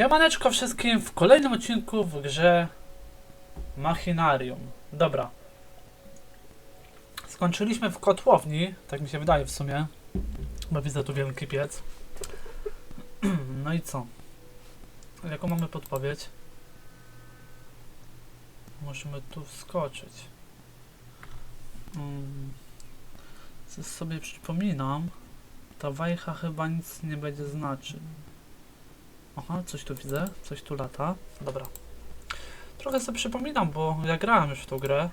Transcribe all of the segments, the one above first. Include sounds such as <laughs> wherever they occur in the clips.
Siemaneczko wszystkim w kolejnym odcinku w grze Machinarium. Dobra. Skończyliśmy w kotłowni, tak mi się wydaje w sumie, bo widzę tu wielki piec. <clears throat> No i co? Jaką mamy podpowiedź? Musimy tu wskoczyć. Mm. Co sobie przypominam, ta wajcha chyba nic nie będzie znaczyć. Aha, coś tu widzę, coś tu lata. Dobra. Trochę sobie przypominam, bo ja grałem już w tą grę.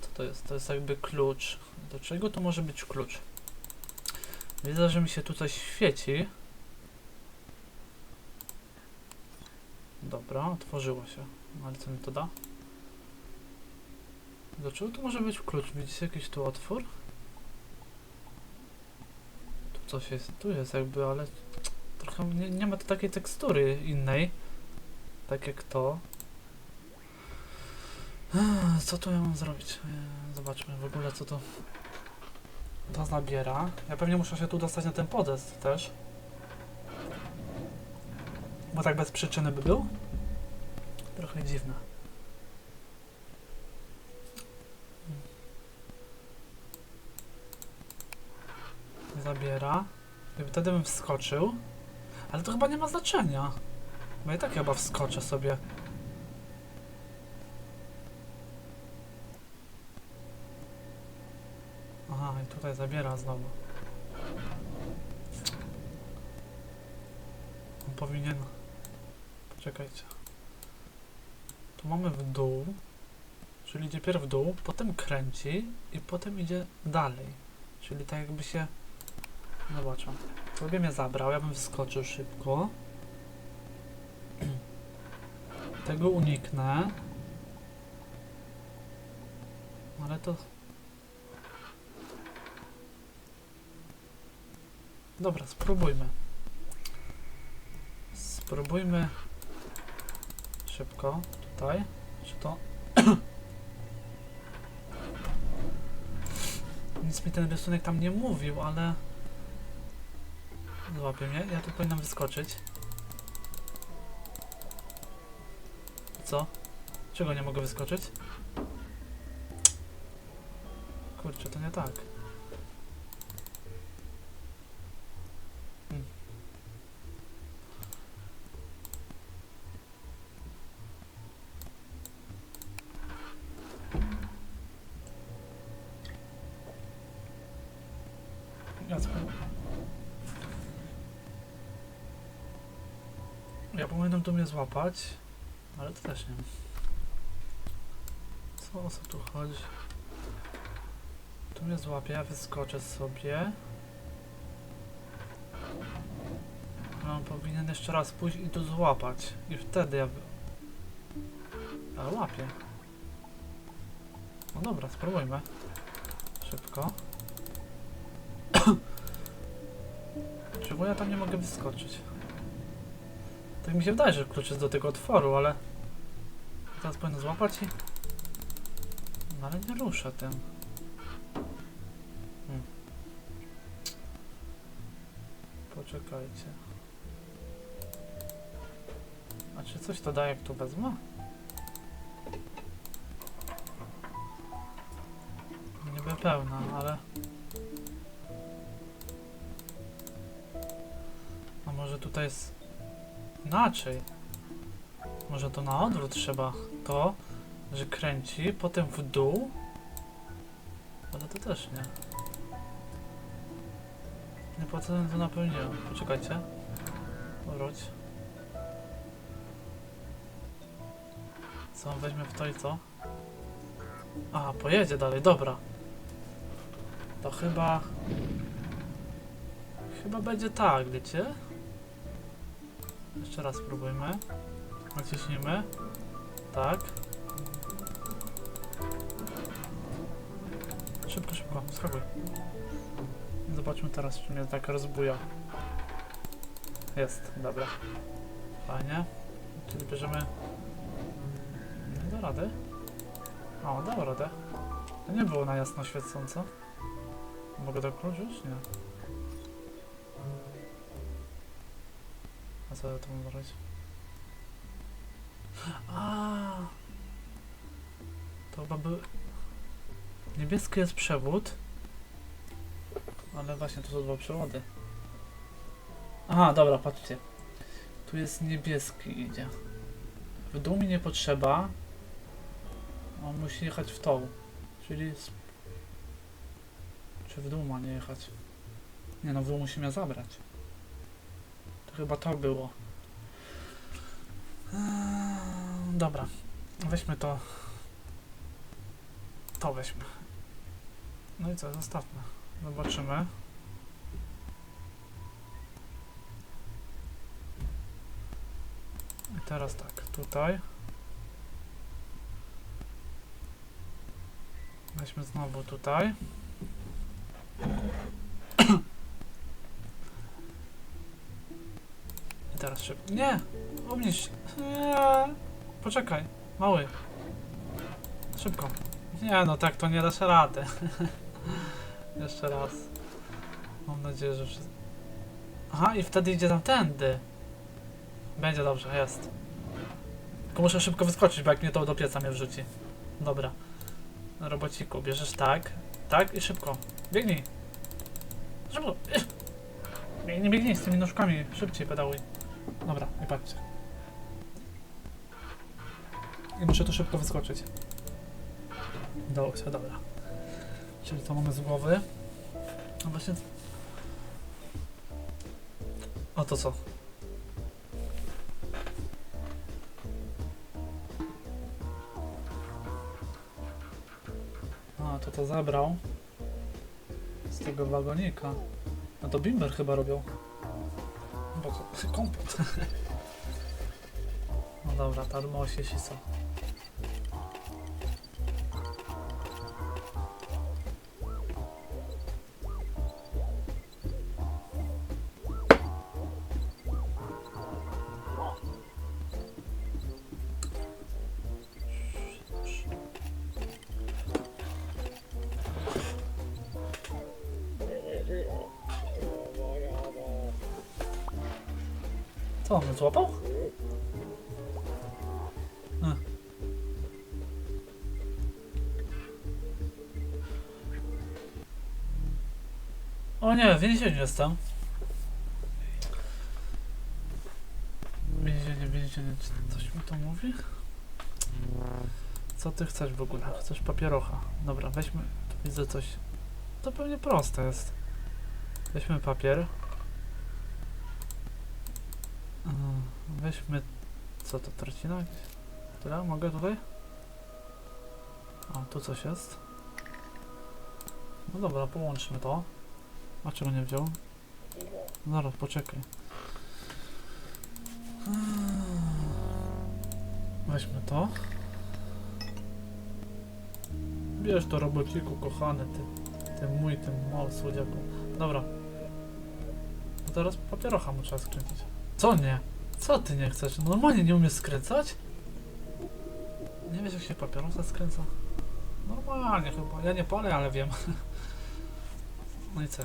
Co to jest? To jest jakby klucz. Do czego to może być klucz? Widzę, że mi się tu coś świeci. Dobra, otworzyło się. No, Ale co mi to da? Do czego to może być klucz? Widzicie jakiś tu otwór? Tu coś jest, tu jest jakby, ale trochę nie, nie ma tu takiej tekstury innej. Tak jak to. Co tu ja mam zrobić? Eee, Zobaczmy w ogóle co to to zabiera. Ja pewnie muszę się tu dostać na ten podest też. Bo tak bez przyczyny by był. Trochę dziwne. Zabiera. I wtedy bym wskoczył. Ale to chyba nie ma znaczenia. Bo i tak chyba wskoczę sobie. Aha, i tutaj zabiera znowu. On powinien... Poczekajcie. Tu mamy w dół. Czyli idzie pierw w dół, potem kręci i potem idzie dalej. Czyli tak jakby się... Zobaczę. Sobie mnie zabrał, ja bym wskoczył szybko. <clears throat> Tego uniknę. Ale to... Dobra, spróbujmy. Spróbujmy szybko tutaj. Czy to... <clears throat> Nic mi ten rysunek tam nie mówił, ale... Złapie mnie. Ja tu powinienem wyskoczyć. Co? Czego nie mogę wyskoczyć? Kurczę, to nie tak. Hmm. Ja spróbuję. Ja mnie złapać, ale to też nie. Co o co tu chodzi? Tu mnie złapie, ja wyskoczę sobie. No, on powinien jeszcze raz pójść i tu złapać. I wtedy ja... Ale łapie. No dobra, spróbujmy. Szybko. <coughs> Czemu ja tam nie mogę wyskoczyć? Tak mi się wydaje, że klucz jest do tego otworu, ale... Teraz powinien złapać i... No ale nie rusza tym. Hmm. Poczekajcie. A czy coś to da jak tu wezmę? Niby pełna, ale... A może tutaj jest... Inaczej. Może to na odwrót trzeba. To, że kręci, potem w dół. Ale to też nie. Nie po co to napełniłem. Poczekajcie. Wróć. Co, weźmie w to i co? A, pojedzie dalej, dobra. To chyba... Chyba będzie tak, wiecie? Jeszcze raz spróbujmy. Naciśnijmy. Tak. Szybko, szybko, skakuj. Zobaczmy teraz, czy mnie tak rozbuja. Jest, dobra. Fajnie. Czyli bierzemy... Nie da rady. O, dało radę. To nie było na jasno świecąco. Mogę to kluczyć? Nie. A co ja to mam zrobić? A. To chyba był... Niebieski jest przewód. Ale właśnie to są dwa przewody. Aha, dobra, patrzcie. Tu jest niebieski idzie. W dół mi nie potrzeba. On musi jechać w tą. Czyli... Czy w dół ma nie jechać? Nie no, w dół musi mnie zabrać. Chyba to było. Eee, Dobra. Weźmy to. To weźmy. No i co, zostawmy. Zobaczymy. I teraz tak, tutaj. Weźmy znowu tutaj. Nie! Obniż. Nie! Poczekaj, mały. Szybko. Nie no, tak to nie dasz rady. <laughs> Jeszcze raz. Mam nadzieję, że wszystko... Aha, i wtedy idzie tamtędy. Będzie dobrze, jest. Tylko muszę szybko wyskoczyć, bo jak mnie to do pieca mnie wrzuci. Dobra. Robociku, bierzesz tak, tak i szybko. Biegnij. Szybko. Biegnij, biegnij z tymi nóżkami. Szybciej pedałuj. Dobra, i patrzcie. I muszę tu szybko wyskoczyć. Udało się, dobra. Czyli co mamy z głowy? No właśnie... O to co? A, to to zabrał. Z tego wagonika. No to bimber chyba robią. Kompot. No dobra, tarmosie i co? On złapał? O nie, w więzieniu jestem. Więzienie, więzienie, czy coś mi to mówi? Co ty chcesz w ogóle? Chcesz papierocha. Dobra, weźmy, tu widzę coś. To pewnie proste jest. Weźmy papier. Weźmy. Co to tracina? Tyle? Mogę tutaj? O, tu coś jest. No dobra, połączmy to. A czego nie wziął? Zaraz, poczekaj. Weźmy to. Bierz to robociku, kochany, ty, ty mój, ty mały słodziaku. Dobra. No teraz papierocha trzeba skręcić. Co nie? Co ty nie chcesz? Normalnie nie umiesz skręcać? Nie wiesz jak się papierosa skręca? Normalnie chyba. Ja nie palę, ale wiem. <laughs> No i co?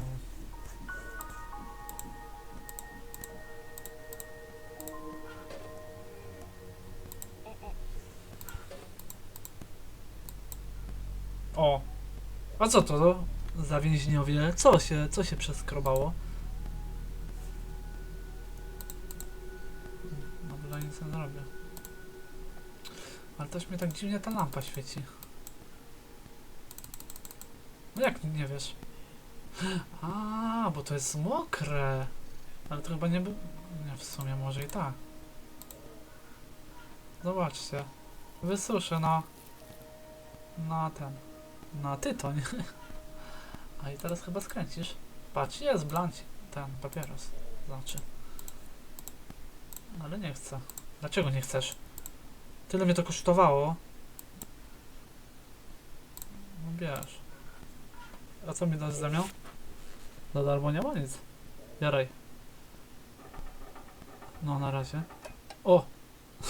O! A co to za więźniowie? Co się, co się przeskrobało? Nie zrobię. Ale też mnie tak dziwnie ta lampa świeci. No jak nie wiesz? A, bo to jest mokre. Ale to chyba nie by... Nie, w sumie może i tak. Zobaczcie. Wysuszę na... Na ten... Na tytoń. <laughs> A i teraz chyba skręcisz. Patrz, jest blanci. Ten papieros. Znaczy. Ale nie chcę. Dlaczego nie chcesz? Tyle mnie to kosztowało. No bierz. A co mi dasz w zamian? Za darmo nie ma nic. Jaraj. No na razie. O! <laughs>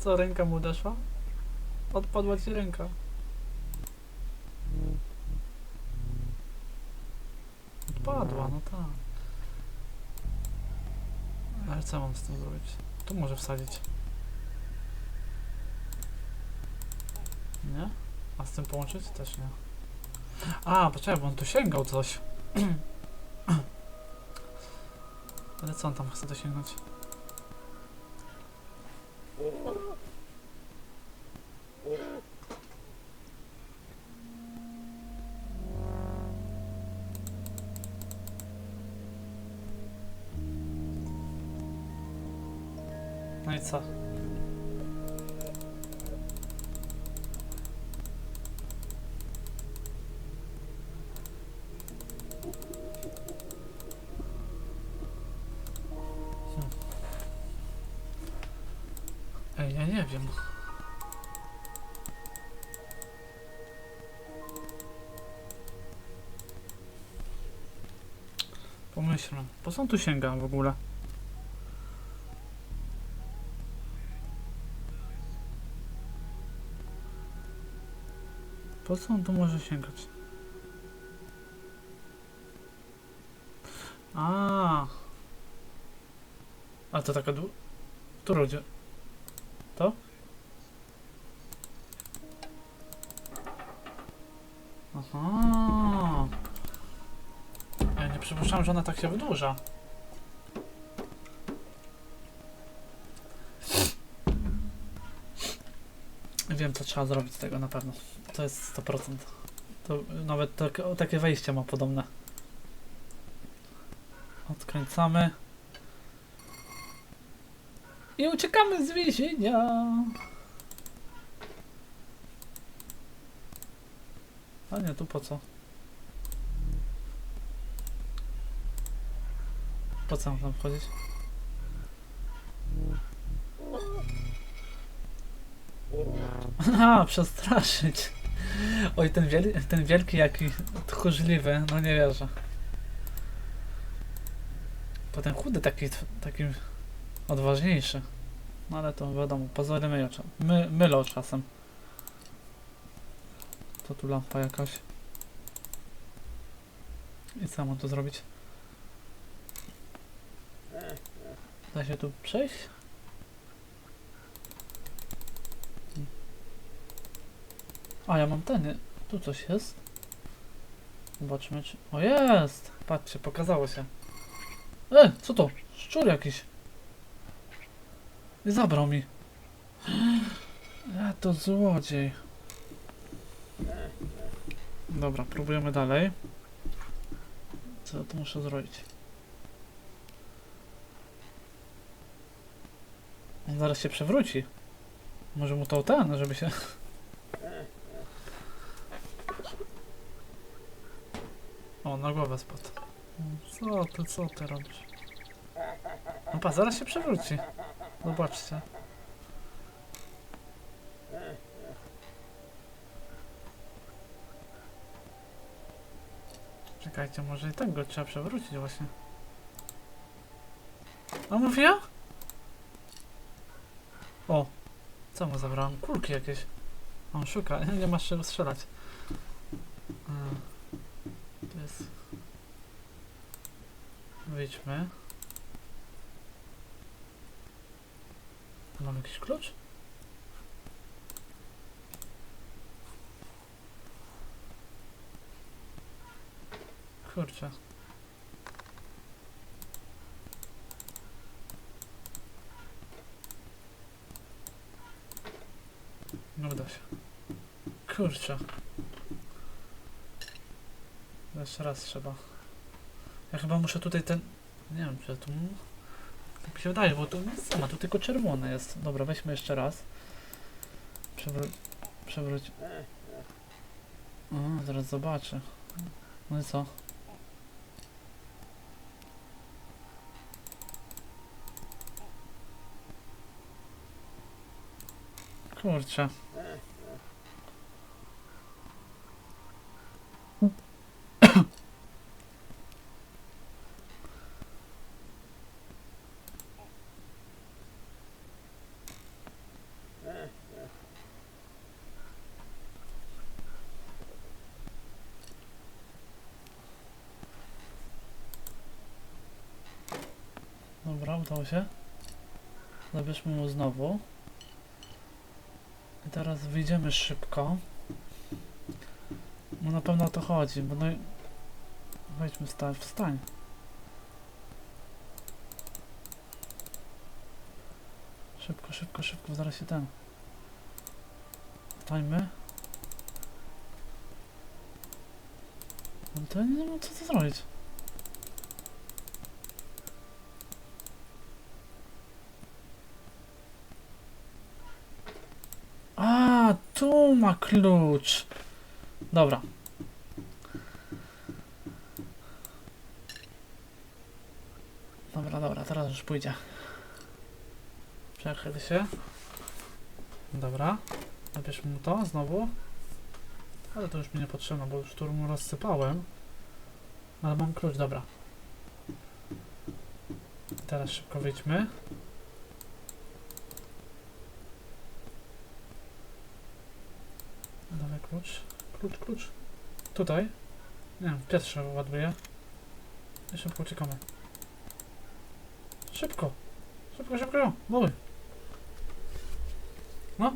co, ręka mu odeszła? Odpadła ci ręka. Odpadła, no tak. Ale co mam z tym zrobić? Tu może wsadzić. Nie? A z tym połączyć? Też nie. A, poczekaj, bo on tu sięgał coś. <clears throat> Ale co on tam chce dosięgnąć? No ja nie wiem. Pomyślmy, po co tu sięga w ogóle? Po co on tu może sięgać? A. A to taka dłu... Tu rodzie. Ja nie przypuszczałem, że ona tak się wydłuża. Wiem, co trzeba zrobić z tego na pewno. To jest 100%. To nawet tak, takie wejście ma podobne. Odkręcamy. I uciekamy z więzienia. A nie, tu po co? Po co mam tam wchodzić? <laughs> A, przestraszyć. Oj, ten, wiel ten wielki jaki tchórzliwy, no nie wierzę. To ten chudy taki, taki odważniejszy. No ale to wiadomo, pozory my, mylą czasem. To tu lampa jakaś. I co mam tu zrobić? Da się tu przejść? A, ja mam ten. Tu coś jest. Zobaczmy, czy... O, jest! Patrzcie, pokazało się. E, co to? Szczur jakiś. I zabrał mi. E, to złodziej. Dobra, próbujemy dalej. Co tu muszę zrobić? On zaraz się przewróci. Może mu to ten, żeby się... O, na głowę spadł. Co ty, co ty robisz? No pa, zaraz się przewróci. Zobaczcie. Czekajcie, może i tak go trzeba przewrócić właśnie. A mówię? O! Co mu zabrałem? Kulki jakieś. On szuka, <laughs> nie masz czego strzelać. A, to jest... Wyjdźmy. Mam jakiś klucz? Kurczę. Nie uda się. Kurczę. Jeszcze raz trzeba. Ja chyba muszę tutaj ten... Nie wiem, czy tu... Tak się wydaje, bo tu nic nie ma, tu tylko czerwone jest. Dobra, weźmy jeszcze raz. Przewró... Przewróć... O, zaraz zobaczę. No i co? Kurczę. Dobra. Udało się. Zabierzmy mu znowu. Teraz wyjdziemy szybko. No na pewno o to chodzi, bo no... Wejdźmy, wstań, wstań. Szybko, szybko, szybko, zaraz się ten... Wstańmy. No to nie wiem, co to zrobić. A, tu ma klucz. Dobra. Dobra, dobra, teraz już pójdzie. Przechyl się. Dobra. Nabierzmy mu to znowu. Ale to już mi nie potrzebne, bo już tu mu rozsypałem. Ale mam klucz, dobra. Teraz szybko wyjdźmy. Klucz. Klucz, klucz. Tutaj. Nie wiem, pierwszy ładuję. I szybko uciekamy. Szybko. Szybko, szybko. Mały. No.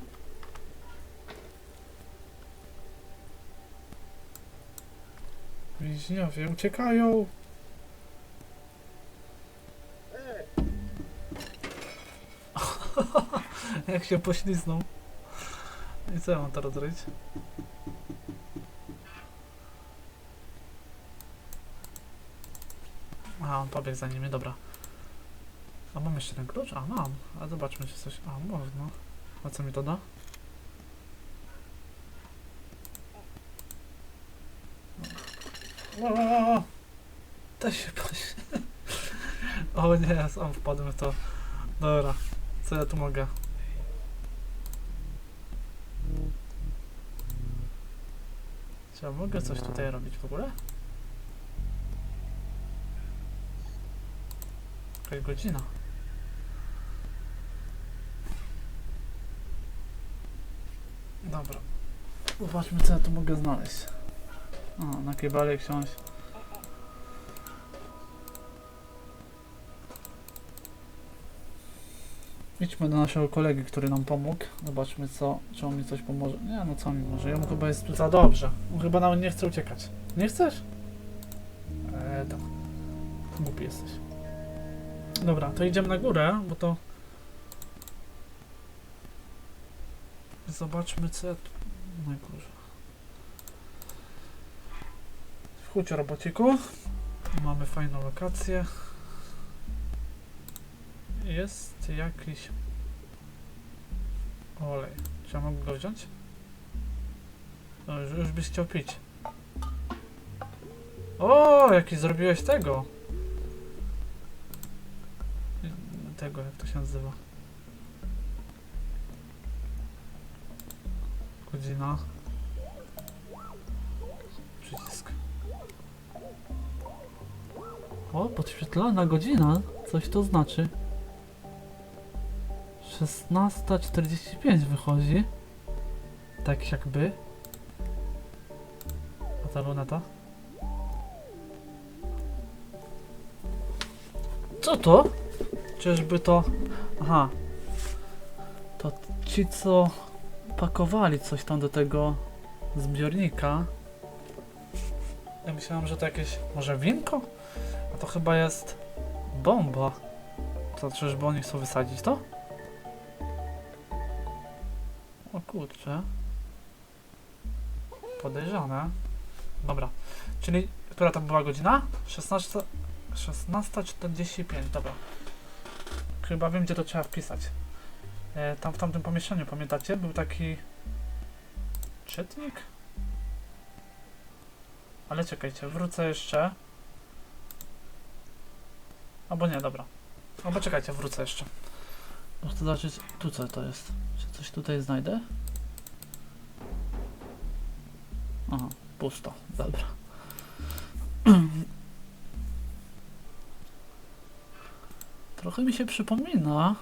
Więźniowie uciekają. <laughs> Jak się pośliznął. I co ja mam teraz zrobić? A, on pobiegł za nimi, dobra. A mam jeszcze ten klucz? A, mam. A zobaczmy, czy coś... A, można. A co mi to da? O. To się poś... <laughs> O nie, sam wpadłem w to. Dobra, co ja tu mogę? Czy ja mogę coś tutaj robić w ogóle? Jakaś godzina. Dobra. Zobaczmy co ja tu mogę znaleźć. O, na kibale książ. Idźmy do naszego kolegi, który nam pomógł. Zobaczmy co, czy on mi coś pomoże. Nie no co mi może, jemu chyba jest tu za dobrze. On chyba nawet nie chce uciekać. Nie chcesz? Eee, tak. Głupi jesteś. Dobra, to idziemy na górę, bo to... Zobaczmy co ja tu... Na górze. Wchódź robociku. Mamy fajną lokację. Jest jakiś olej. Czy ja mogę go wziąć? No, już, już byś chciał pić. O, jaki zrobiłeś tego? Tego, jak to się nazywa? Godzina. Przycisk. O, podświetlana godzina. Coś to znaczy. 16.45 wychodzi. Tak jakby. A ta luneta? Co to? Czyżby to... Aha. To ci, co pakowali coś tam do tego zbiornika. Ja myślałem, że to jakieś... Może winko? A to chyba jest bomba. To czyżby oni chcą wysadzić to? Kurczę. Podejrzane. Dobra. Czyli, która tam była godzina? 16... 16.45, dobra. Chyba wiem, gdzie to trzeba wpisać. E, tam w tamtym pomieszczeniu, pamiętacie? Był taki... Czytnik? Ale czekajcie, wrócę jeszcze. Albo nie, dobra. Albo czekajcie, wrócę jeszcze. Bo Chcę zobaczyć, tu co to jest. Czy coś tutaj znajdę? Aha, pusto. Dobra. <clears throat> Trochę mi się przypomina.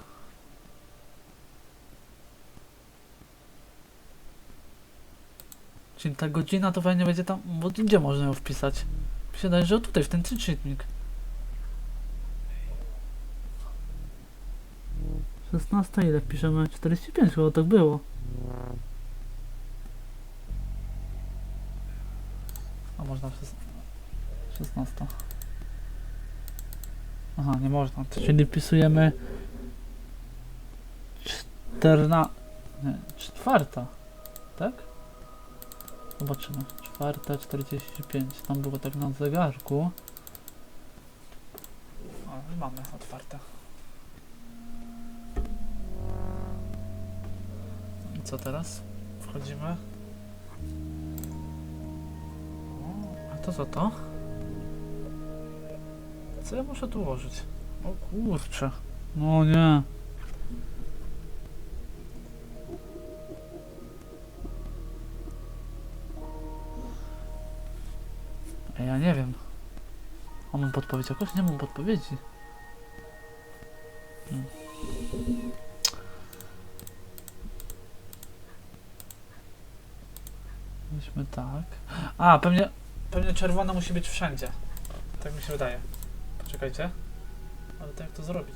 Czyli ta godzina to fajnie będzie tam. Bo gdzie można ją wpisać? Mi się wydaje, że tutaj, w ten czytnik. 16 ile piszemy? 45 chyba tak było. A można przez 16. Aha, nie można. Czyli wpisujemy 14. Nie, czwarta. Tak? Zobaczymy. Czwarta 45. Tam było tak na zegarku. O, mamy otwarte. Co teraz? Wchodzimy. A to co to? Co ja muszę tu ułożyć? O kurczę. No nie. Ja nie wiem. A mam podpowiedź jakoś? Nie mam podpowiedzi. A, pewnie, pewnie czerwone musi być wszędzie. Tak mi się wydaje. Poczekajcie. Ale to jak to zrobić?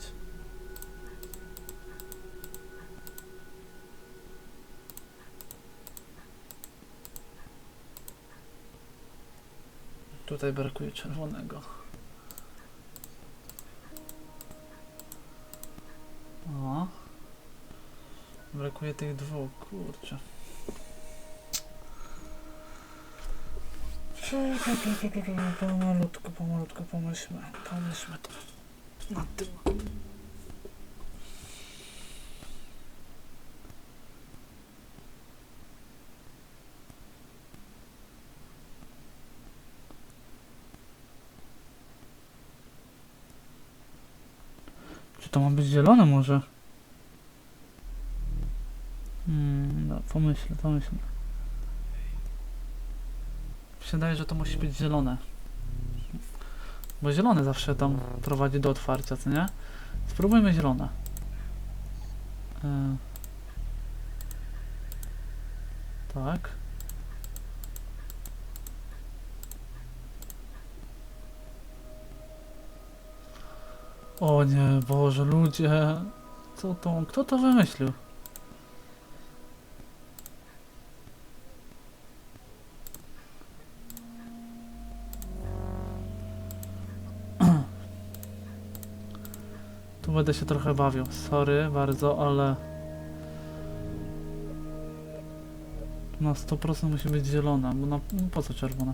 Tutaj brakuje czerwonego. O. Brakuje tych dwóch, kurczę. Pomalutko, pomalutko, pomyślmy, pomyślmy nad tym. Czy to ma być zielone może? Hmm, no, pomyślę. Się wydaje, że to musi być zielone. Bo zielone zawsze tam prowadzi do otwarcia, co nie? Spróbujmy zielone. E, tak. O nie, Boże, ludzie. Co to? Kto to wymyślił? Tu będę się trochę bawił. Sorry bardzo, ale... Na 100% musi być zielona, bo na... no po co czerwona?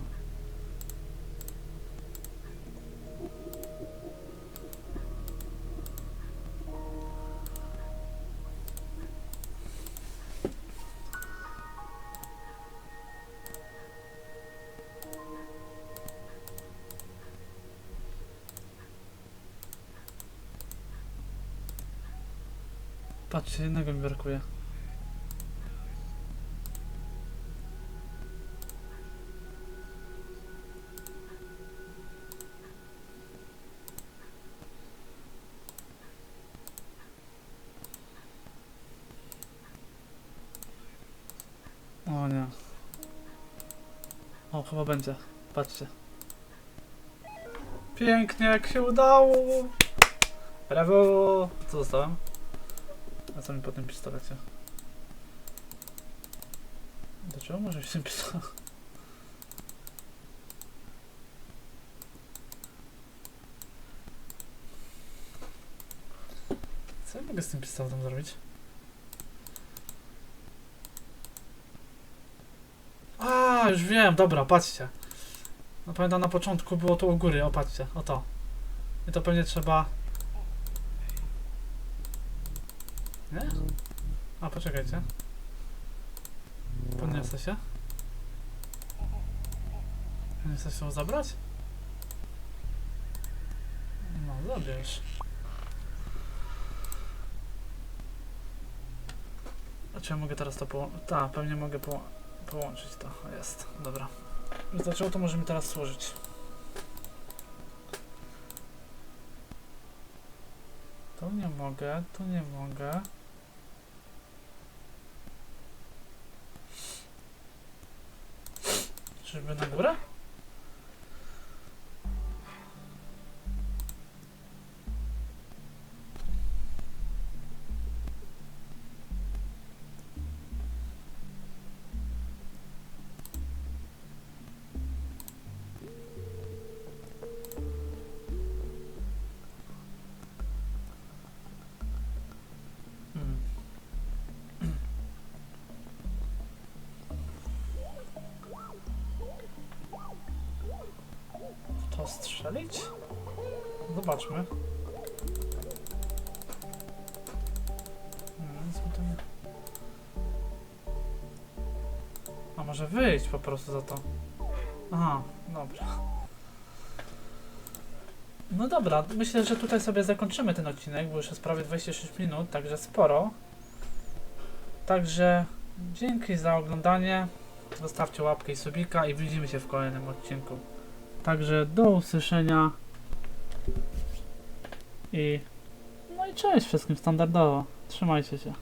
Patrzcie, jednego mi brakuje. O nie. O, chyba będzie. Patrzcie. Pięknie, jak się udało! Brawo! Co zostałem? A co mi po tym pistolecie? Dlaczego może się pistolet? Co ja mogę z tym pistoletem zrobić? A, już wiem, dobra, patrzcie. No pamiętam na początku było to u góry, o patrzcie, o to. I to pewnie trzeba... Nie? A, poczekajcie. Podniosę się. Nie chcesz się zabrać? No, zabierz. A czy ja mogę teraz to połączyć? Tak, pewnie mogę poło połączyć to. Jest, dobra. Zaczęło, to może mi teraz służyć. Tu nie mogę, tu nie mogę. Czyżby na górę? Strzelić? Zobaczmy. Hmm. A może wyjść po prostu za to? Aha, dobra. No dobra, myślę, że tutaj sobie zakończymy ten odcinek, bo już jest prawie 26 minut, także sporo. Także dzięki za oglądanie. Zostawcie łapkę i subika i widzimy się w kolejnym odcinku. Także do usłyszenia. I no i cześć wszystkim standardowo. Trzymajcie się.